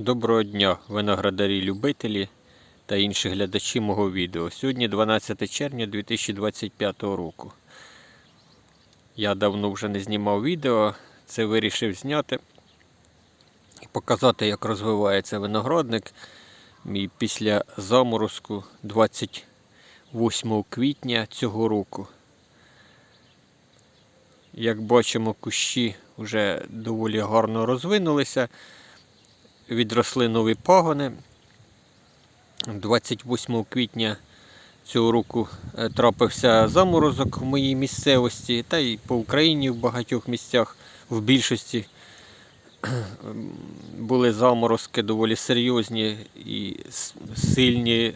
Доброго дня, виноградарі-любителі та інші глядачі мого відео. Сьогодні 12 червня 2025 року. Я давно вже не знімав відео, це вирішив зняти і показати, як розвивається виноградник. Мій після заморозку 28 квітня цього року. Як бачимо, кущі вже доволі гарно розвинулися відросли нові пагони. 28 квітня цього року е, трапився заморозок в моїй місцевості, та й по Україні в багатьох місцях, в більшості були заморозки доволі серйозні і сильні.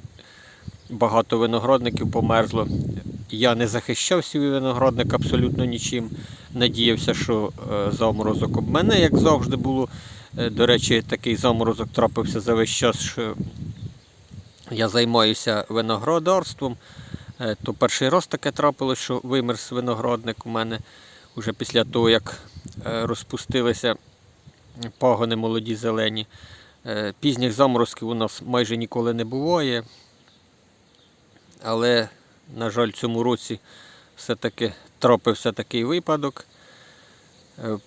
Багато виноградників померзло. Я не захищав свій виноградник абсолютно нічим. Надіявся, що е, заморозок об мене, як завжди було. Е, До речі, такий заморозок трапився за весь час, що я займаюся виноградарством. Е, То перший раз таке трапилось, що вимерз виноградник у мене вже після того, як е, розпустилися пагони молоді зелені. Пізніх заморозків у нас майже ніколи не буває. Але, на жаль, цьому році все-таки трапився такий випадок.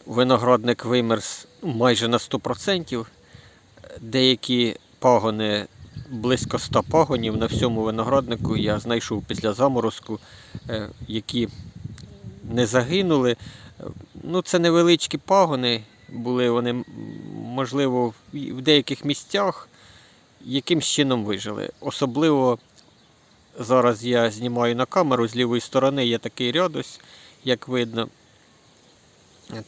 Виноградник вимерз майже на 100%. Деякі пагони, близько 100 пагонів на всьому винограднику я знайшов після заморозку, е, які не загинули. Ну, це невеличкі пагони, були вони, можливо, в деяких місцях якимсь чином вижили. Особливо зараз я знімаю на камеру з лівої сторони є такий ряд ось, як видно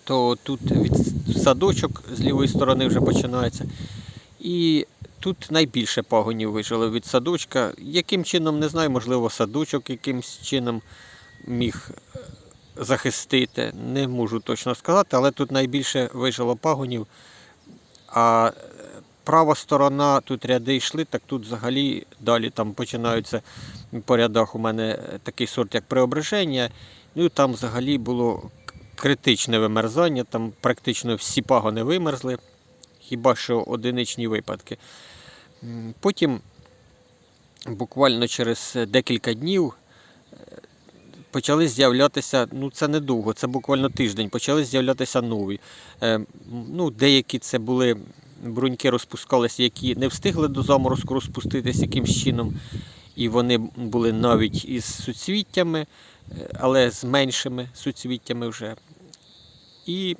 то тут від садочок з лівої сторони вже починається. І тут найбільше пагонів вижило від садочка. Яким чином, не знаю, можливо, садочок якимсь чином міг е, захистити. Не можу точно сказати, але тут найбільше вижило пагонів. А е, права сторона, тут ряди йшли, так тут взагалі далі там починаються по рядах у мене такий сорт, як преображення. Ну там взагалі було критичне вимерзання, там практично всі пагони вимерзли, хіба що одиничні випадки. Потім, буквально через декілька днів, е, почали з'являтися, ну це недовго, це буквально тиждень, почали з'являтися нові. Е, Ну, деякі це були бруньки розпускалися, які не встигли до заморозку розпуститися якимсь чином. І вони були навіть із суцвіттями, е, але з меншими суцвіттями вже. І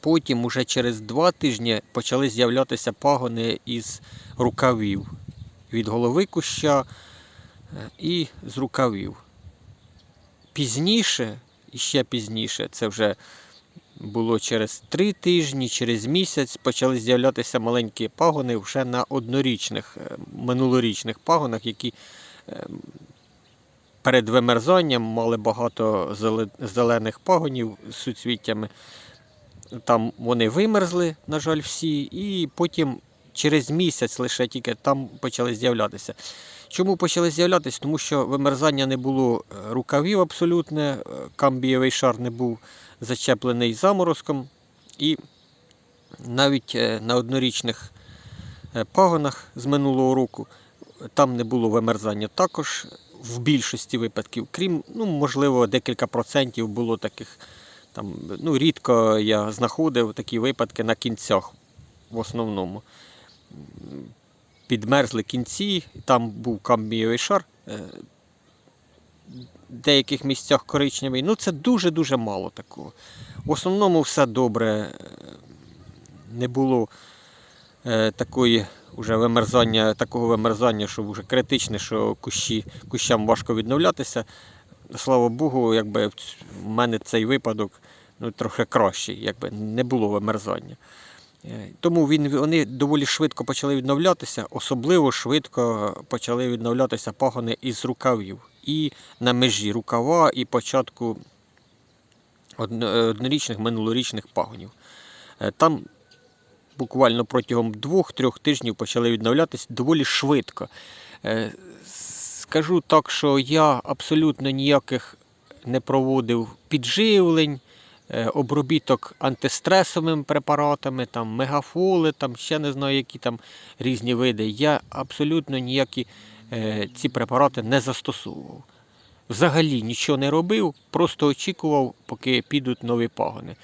потім, уже через два тижні, почали з'являтися пагони із рукавів. Від голови куща е, і з рукавів. Пізніше, і ще пізніше, це вже було через три тижні, через місяць, почали з'являтися маленькі пагони вже на однорічних, е, минулорічних пагонах, які е, перед вимерзанням мали багато зелених пагонів з суцвіттями. Там вони вимерзли, на жаль, всі, і потім через місяць лише тільки там почали з'являтися. Чому почали з'являтися? Тому що вимерзання не було е, рукавів абсолютно, е, камбієвий шар не був зачеплений заморозком. І навіть е, на однорічних пагонах з минулого року там не було вимерзання також в більшості випадків, крім, ну, можливо, декілька процентів було таких. Там, ну, рідко я знаходив такі випадки на кінцях в основному. Підмерзли кінці, там був камбієвий шар, е, в деяких місцях коричневий. Ну, це дуже-дуже мало такого. В основному все добре. е, Не було е, такої вже вимерзання, такого вимерзання, що вже критичне, що кущі, кущам важко відновлятися. Слава Богу, якби в мене цей випадок ну, трохи кращий, якби не було вимерзання. Е, Тому він, вони доволі швидко почали відновлятися, особливо швидко почали відновлятися пагони із рукавів. І на межі рукава і початку е, однорічних минулорічних пагонів. Е, Там буквально протягом двох-трьох тижнів почали відновлятися доволі швидко. Е, Скажу так, що я абсолютно ніяких не проводив підживлень, е, обробіток антистресовими препаратами, там мегафоли, там ще не знаю, які там різні види. Я абсолютно ніякі е, ці препарати не застосовував. Взагалі нічого не робив, просто очікував, поки підуть нові пагони.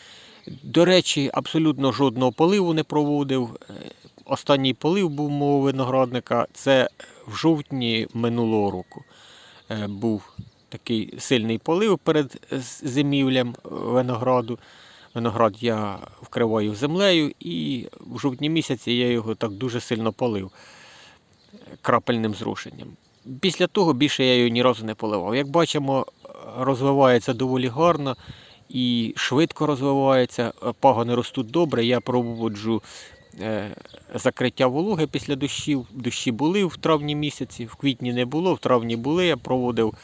До речі, абсолютно жодного поливу не проводив. Е, Останній полив був мого виноградника. Це в жовтні минулого року. Е, Був такий сильний полив перед зимівлям винограду. Виноград я вкриваю землею, і в жовтні місяці я його так дуже сильно полив е, крапельним зрушенням. Після того більше я його ні разу не поливав. Як бачимо, розвивається доволі гарно і швидко розвивається. Пагони ростуть добре. Я проводжу е, закриття вологи після дощів. Дощі були в травні місяці, в квітні не було, в травні були. Я проводив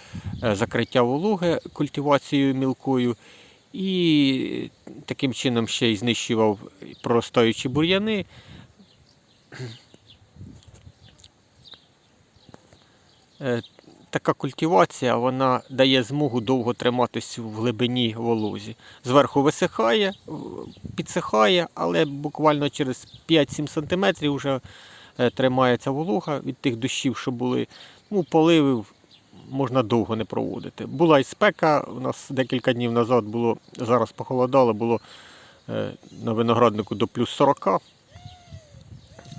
е, закриття вологи культивацією мілкою. І таким чином ще й знищував проростаючі бур'яни. Така культивація вона дає змогу довго триматись в глибині волозі. Зверху висихає, підсихає, але буквально через 5-7 см вже е, тримається волога від тих дощів, що були. Ну, поливів можна довго не проводити. Була і спека, у нас декілька днів назад було, зараз похолодало, було е, на винограднику до плюс 40.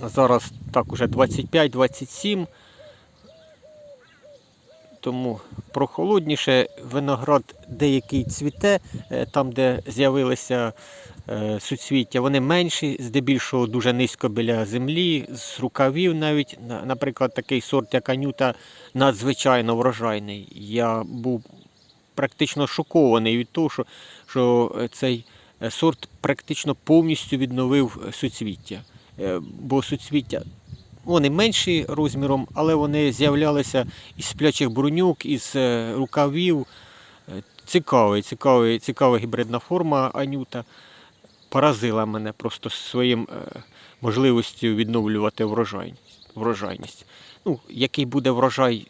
Зараз так уже 25-27. Тому прохолодніше виноград деякий цвіте, е, там, де з'явилися е, суцвіття, вони менші, здебільшого дуже низько біля землі, з рукавів навіть. Наприклад, такий сорт, як анюта, надзвичайно врожайний. Я був практично шокований від того, що, що е, цей сорт практично повністю відновив суцвіття. Бо суцвіття вони менші розміром, але вони з'являлися із сплячих бруньок, із е, рукавів. Е, Цікавий, цікавий, цікава гібридна форма Анюта. Поразила мене просто своїм е, можливістю відновлювати врожайність. врожайність. Ну, який буде врожай,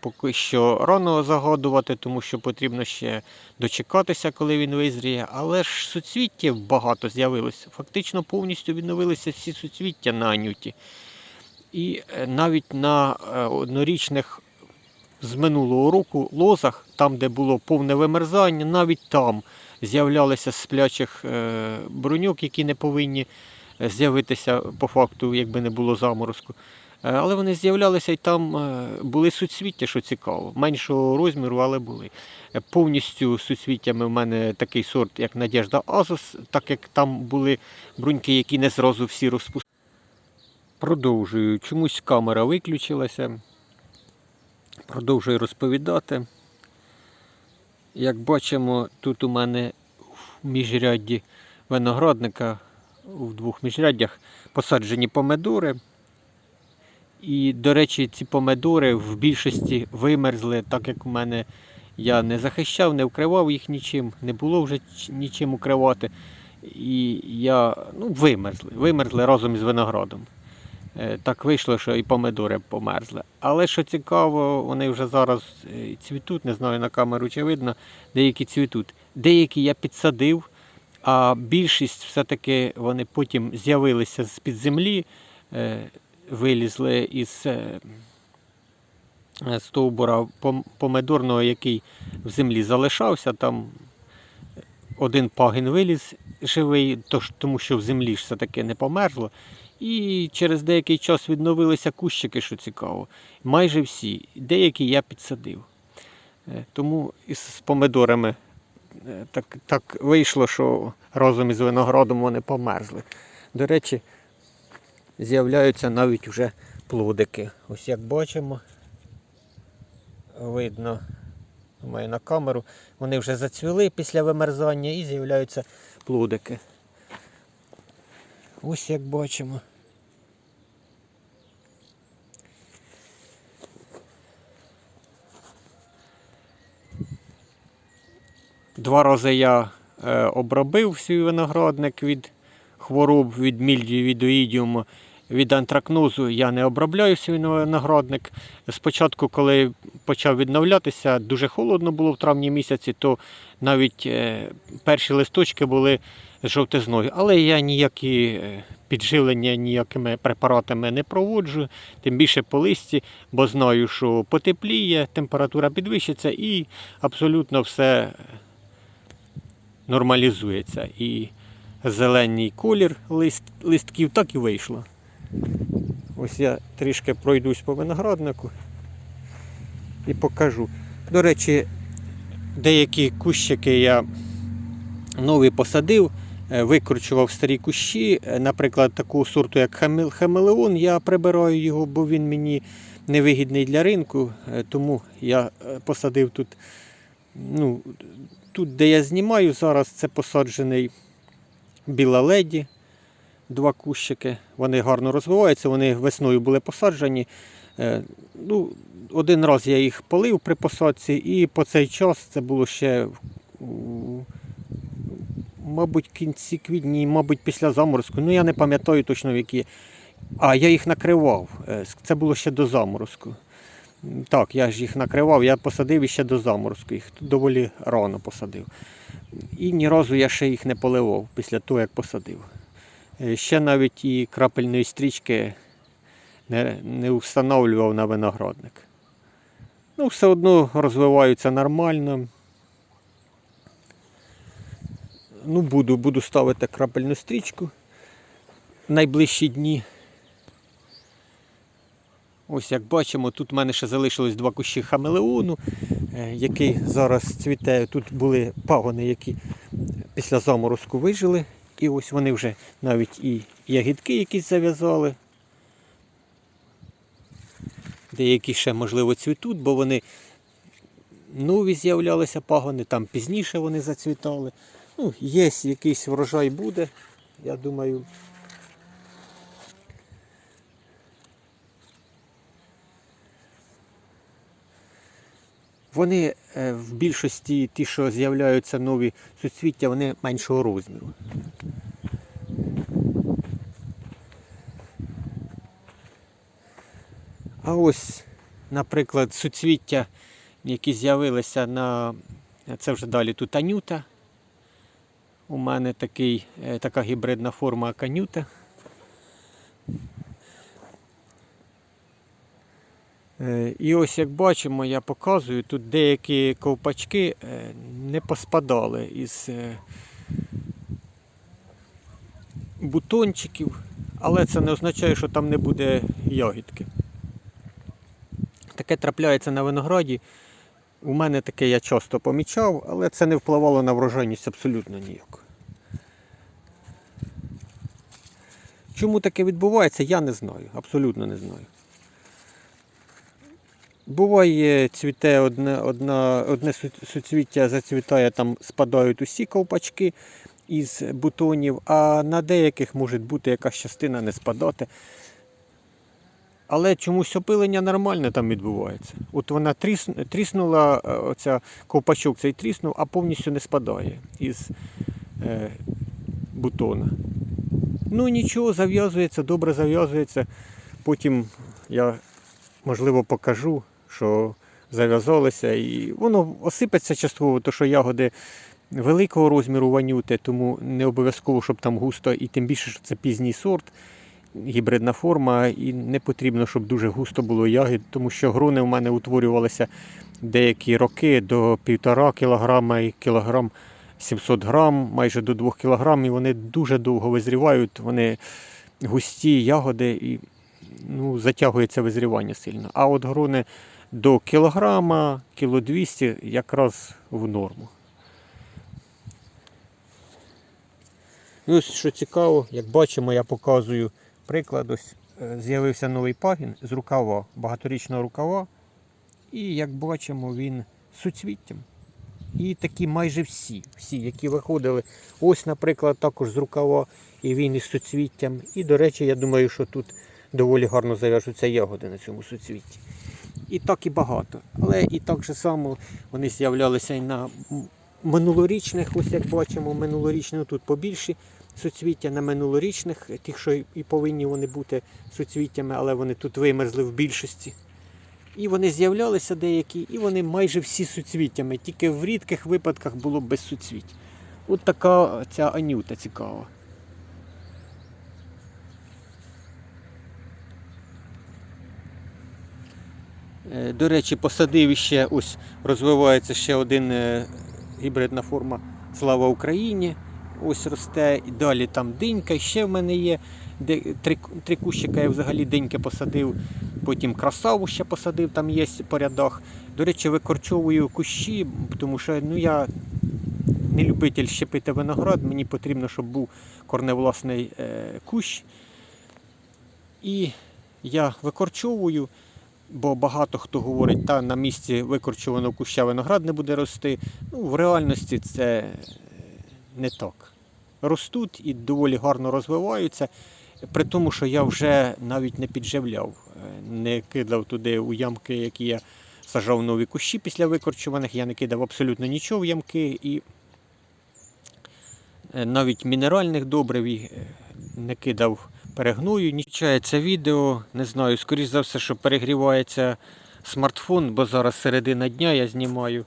поки що рано загадувати, тому що потрібно ще дочекатися, коли він визріє. Але ж суцвіття багато з'явилося. Фактично повністю відновилися всі суцвіття на Анюті. І е, навіть на е, однорічних з минулого року лозах, там, де було повне вимерзання, навіть там з'являлися сплячих е, бруньок, які не повинні з'явитися по факту, якби не було заморозку. Але вони з'являлися і там були суцвіття, що цікаво. Меншого розміру, але були. Повністю суцвіттями в мене такий сорт, як Надежда Азос, так як там були бруньки, які не зразу всі розпустили. Продовжую. Чомусь камера виключилася. Продовжую розповідати. Як бачимо, тут у мене в міжрядді виноградника, в двох міжряддях посаджені помидори. І, до речі, ці помидори в більшості вимерзли, так як у мене я не захищав, не вкривав їх нічим, не було вже нічим укривати. І я ну, вимерзли, вимерзли разом із виноградом. Е, Так вийшло, що і помидори померзли. Але що цікаво, вони вже зараз е, цвітуть, не знаю на камеру чи видно, деякі цвітуть. Деякі я підсадив, а більшість все-таки вони потім з'явилися з-під землі, е, вилізли із стовбура помидорного, який в землі залишався. Там один пагін виліз живий, тому що в землі ж все-таки не померло. І через деякий час відновилися кущики, що цікаво. Майже всі. Деякі я підсадив. Е, Тому із помидорами е, так, так вийшло, що разом із виноградом вони померзли. До речі, з'являються навіть вже плодики. Ось як бачимо, видно, думаю, на камеру, вони вже зацвіли після вимерзання і з'являються плодики. Ось як бачимо. Два рази я е, обробив свій виноградник від хвороб, від мільдію, від оїдіуму. від антракнозу я не обробляю свій виноградник. Спочатку, коли почав відновлятися, дуже холодно було в травні місяці, то навіть е, перші листочки були з жовтизною. Але я ніякі е, підживлення ніякими препаратами не проводжу, тим більше по листі, бо знаю, що потепліє, температура підвищиться і абсолютно все нормалізується. І зелений колір лист, листків так і вийшло. Ось я трішки пройдусь по винограднику і покажу. До речі, деякі кущики я нові посадив, е, викручував старі кущі. Е, Наприклад, такого сорту, як хамелеон, я прибираю його, бо він мені невигідний для ринку. Е, Тому я посадив тут, ну, тут, де я знімаю зараз, це посаджений біла леді. Два кущики. Вони гарно розвиваються, вони весною були посаджені. Е, Ну, один раз я їх полив при посадці, і по цей час це було ще, мабуть, кінці квітні, мабуть, після заморозку. Ну, я не пам'ятаю точно в які. А, я їх накривав. Е, Це було ще до заморозку. Так, я ж їх накривав, я посадив іще до заморозку. Їх доволі рано посадив. І ні разу я ще їх не поливав після того, як посадив. Е, Ще навіть і крапельної стрічки не, не встановлював на виноградник. Ну, все одно розвиваються нормально. Ну, буду, буду ставити крапельну стрічку в найближчі дні. Ось як бачимо, тут в мене ще залишилось два кущі хамелеону, е, який зараз цвіте. Тут були пагони, які після заморозку вижили. І ось вони вже навіть і ягідки якісь зав'язали. Деякі ще, можливо, цвітуть, бо вони нові з'являлися пагони, там пізніше вони зацвітали. Ну, є якийсь врожай буде, я думаю. Вони е, в більшості ті, що з'являються нові суцвіття, вони меншого розміру. А ось, наприклад, суцвіття, які з'явилися на. Це вже далі тут анюта. У мене такий, е, така гібридна форма канюта. Е, І ось як бачимо, я показую, тут деякі ковпачки е, не поспадали із е, бутончиків, але це не означає, що там не буде ягідки. Таке трапляється на винограді. У мене таке я часто помічав, але це не впливало на врожайність абсолютно ніяк. Чому таке відбувається, я не знаю. Абсолютно не знаю. Буває, цвіте одне, одна, одне суцвіття зацвітає, там спадають усі ковпачки із бутонів, а на деяких може бути якась частина не спадати. Але чомусь опилення нормальне там відбувається. От вона тріс, тріснула, е, оця ковпачок цей тріснув, а повністю не спадає із е, бутона. Ну нічого, зав'язується, добре зав'язується. Потім я, можливо, покажу, що зав'язалося. І воно осипеться частково, то що ягоди великого розміру ванюти, тому не обов'язково, щоб там густо, і тим більше, що це пізній сорт гібридна форма, і не потрібно, щоб дуже густо було ягід, тому що грони в мене утворювалися деякі роки до 1,5 кг і кілограм 700 грам, майже до 2 кг, і вони дуже довго визрівають, вони густі ягоди і ну, затягується визрівання сильно. А от грони до кілограма, кіло 200 якраз в норму. І ось що цікаво, як бачимо, я показую приклад. Ось е, з'явився новий пагін з рукава, багаторічного рукава. І як бачимо, він суцвіттям. І такі майже всі, всі, які виходили. Ось, наприклад, також з рукава, і він із суцвіттям. І, до речі, я думаю, що тут доволі гарно зав'яжуться ягоди на цьому суцвітті. І так і багато. Але і так же само вони з'являлися і на минулорічних, ось як бачимо, минулорічні тут побільші суцвіття на минулорічних, тих, що і повинні вони бути суцвіттями, але вони тут вимерзли в більшості. І вони з'являлися деякі, і вони майже всі суцвіттями, тільки в рідких випадках було без суцвіть. От така ця анюта цікава. До речі, посадив ще ось розвивається ще один е, гібридна форма Слава Україні. Ось росте. І далі там динька, ще в мене є. Три, три кущика я взагалі диньки посадив, потім красаву ще посадив, там є по рядах. До речі, викорчовую кущі, тому що ну, я не любитель щепити виноград, мені потрібно, щоб був корневласний е, кущ. І я викорчовую, бо багато хто говорить, та на місці викорчованого куща виноград не буде рости. Ну, в реальності це не так. Ростуть і доволі гарно розвиваються, при тому, що я вже навіть не підживляв, не кидав туди у ямки, які я сажав нові кущі після викорчуваних, я не кидав абсолютно нічого в ямки і е, навіть мінеральних добрив е, не кидав перегною. Нічає це відео, не знаю, скоріш за все, що перегрівається смартфон, бо зараз середина дня я знімаю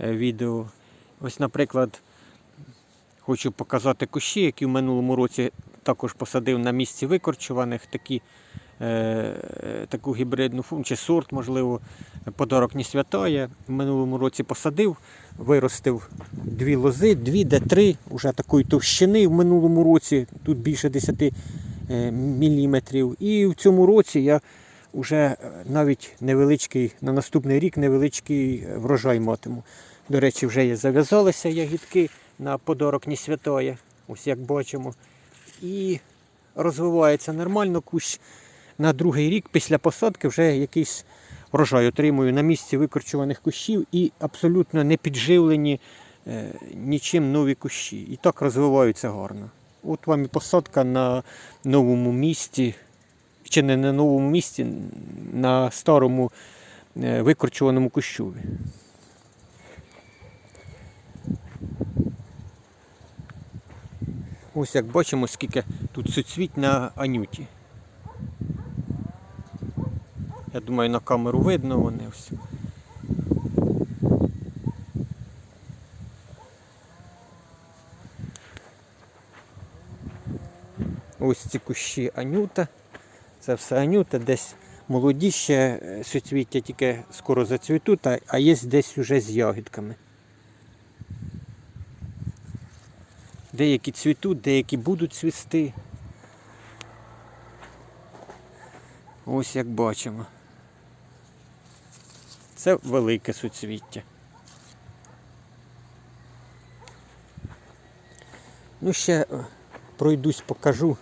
е, відео. Ось, наприклад, хочу показати кущі, які в минулому році також посадив на місці викорчуваних, такі, е, таку гібридну функцію, чи сорт, можливо, подарок не святає. В минулому році посадив, виростив дві лози, дві, де три, вже такої товщини в минулому році, тут більше 10 е, міліметрів. І в цьому році я вже е, навіть невеличкий, на наступний рік невеличкий е, врожай матиму. До речі, вже є зав'язалися ягідки на подарок не святає, ось як бачимо. І розвивається нормально кущ. На другий рік після посадки вже якийсь врожай отримую на місці викорчуваних кущів і абсолютно не підживлені е, нічим нові кущі. І так розвиваються гарно. От вам і посадка на новому місці, чи не на новому місці, на старому е, викорчуваному кущові. Ось як бачимо, скільки тут суцвіть на анюті. Я думаю, на камеру видно вони ось. Ось ці кущі анюта. Це все анюта, десь молоді ще е, суцвіття тільки скоро зацвітуть, а- є десь уже з ягідками. Деякі цвітуть, деякі будуть цвісти. Ось як бачимо. Це велике суцвіття. Ну, ще е, пройдусь, покажу.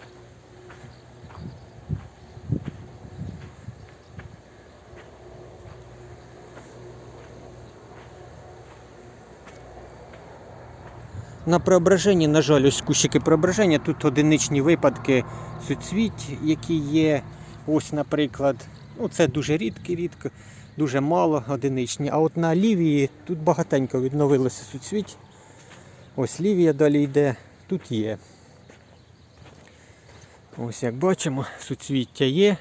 На преображенні, на жаль, ось кущики преображення. Тут одиничні випадки суцвіть, які є. Ось, наприклад, ну це дуже рідко, рідко, дуже мало одиничні. А от на лівії тут багатенько відновилося суцвіть. Ось лівія далі йде, тут є. Ось як бачимо, суцвіття є.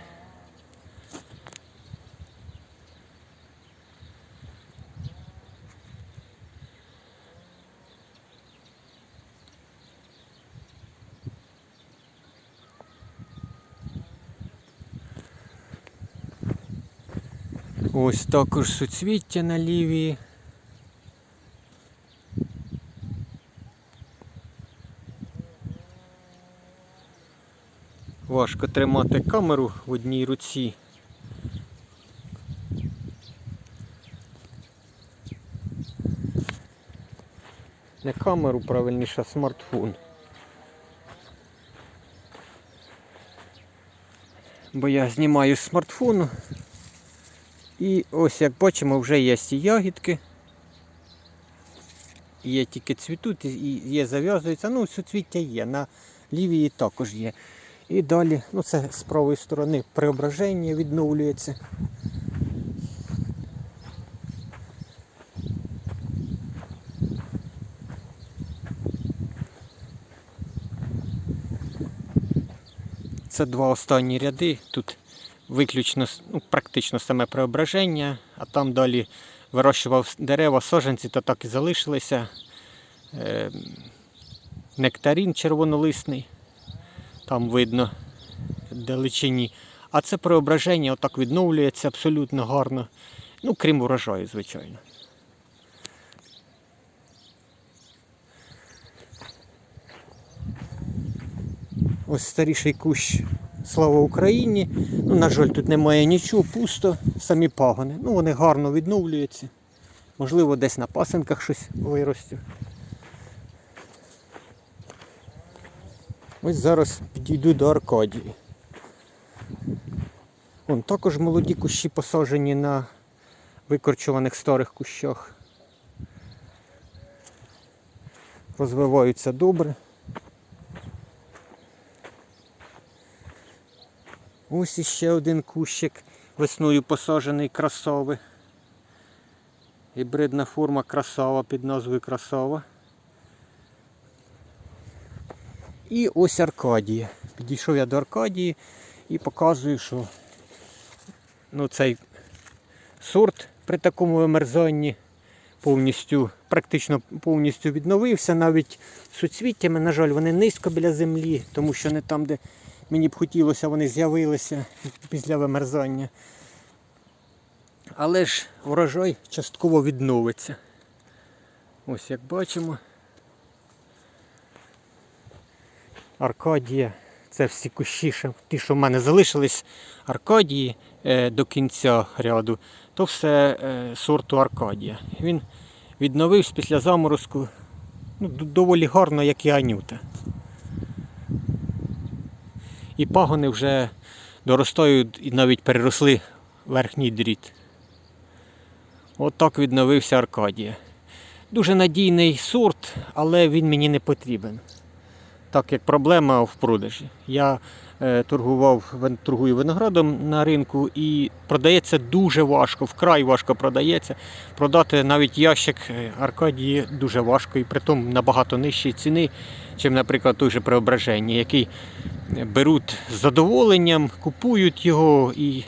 Ось також суцвіття на лівії. Важко тримати камеру в одній руці. Не камеру, правильніше, а смартфон. Бо я знімаю з смартфону. І ось як бачимо, вже є ці ягідки. Є тільки цвітуть, і є зав'язуються. Ну, суцвіття є, на лівії також є. І далі, ну це з правої сторони преображення відновлюється. Оце два останні ряди. Тут виключно ну, практично саме преображення, а там далі вирощував дерева, саженці, то так і залишилися. Е, нектарін червонолисний, там видно далечині. А це преображення отак відновлюється абсолютно гарно. Ну, крім урожаю, звичайно. Ось старіший кущ Слава Україні. Ну, на жаль, тут немає нічого, пусто, самі пагони. Ну, вони гарно відновлюються. Можливо, десь на пасенках щось виростю. Ось зараз підійду до Аркадії. Вон також молоді кущі посаджені на викорчуваних старих кущах. Розвиваються добре. Ось іще один кущик весною посаджений красови. Гібридна форма красава під назвою красава. І ось Аркадія. Підійшов я до Аркадії і показую, що ну, цей сорт при такому вимерзанні повністю, практично повністю відновився. Навіть суцвіттями, на жаль, вони низько біля землі, тому що не там, де мені б хотілося, вони з'явилися після вимерзання. Але ж врожай частково відновиться. Ось як бачимо. Аркадія. Це всі кущі, ті, що в мене залишились Аркадії е, до кінця ряду, то все е, сорту Аркадія. Він відновився після заморозку ну, доволі гарно, як і Анюта. І пагони вже доростають і навіть переросли верхній дріт. От відновився Аркадія. Дуже надійний сорт, але він мені не потрібен так як проблема в продажі. Я е, торгував, торгую виноградом на ринку і продається дуже важко, вкрай важко продається. Продати навіть ящик е, Аркадії дуже важко і притом набагато нижчі ціни, чим, наприклад, той же преображення, який е, беруть з задоволенням, купують його і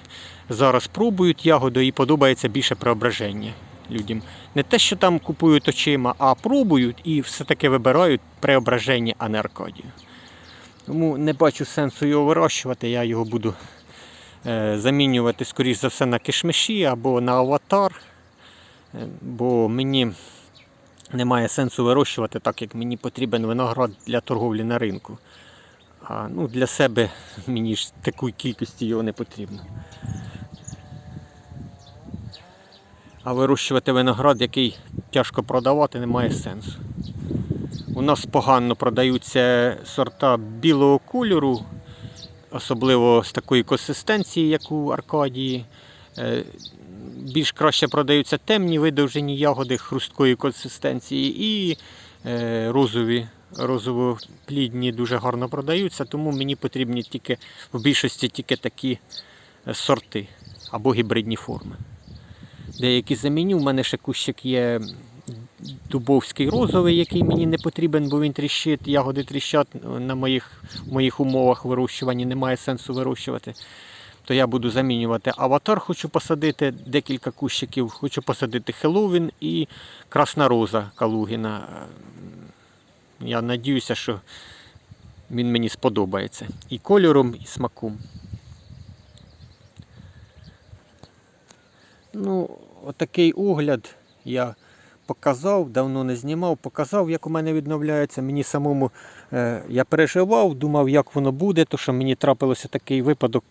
зараз пробують ягоду і подобається більше преображення людям. Не те, що там купують очима, а пробують і все-таки вибирають преображення, а не Аркадію. Тому не бачу сенсу його вирощувати, я його буду е, замінювати, скоріш за все, на кишмиші або на аватар. Е, бо мені немає сенсу вирощувати, так як мені потрібен виноград для торговлі на ринку. А ну, для себе мені ж такої кількості його не потрібно. А вирощувати виноград, який тяжко продавати, немає сенсу. У нас погано продаються сорта білого кольору, особливо з такої консистенції, як у Аркадії. Е, Більш краще продаються темні видовжені ягоди хрусткої консистенції і е, розові, розово-плідні дуже гарно продаються, тому мені потрібні тільки в більшості тільки такі е, сорти або гібридні форми. Деякі заміню. У мене ще кущик є дубовський розовий, який мені не потрібен, бо він тріщить, ягоди тріщать на моїх, моїх умовах вирощування, немає сенсу вирощувати. То я буду замінювати аватар, хочу посадити декілька кущиків, хочу посадити Хеллоуін і Красна Роза Калугіна. Я надіюся, що він мені сподобається. І кольором, і смаком. Ну, отакий огляд я показав, давно не знімав, показав, як у мене відновляється. Мені самому е, я переживав, думав, як воно буде, то що мені трапилося такий випадок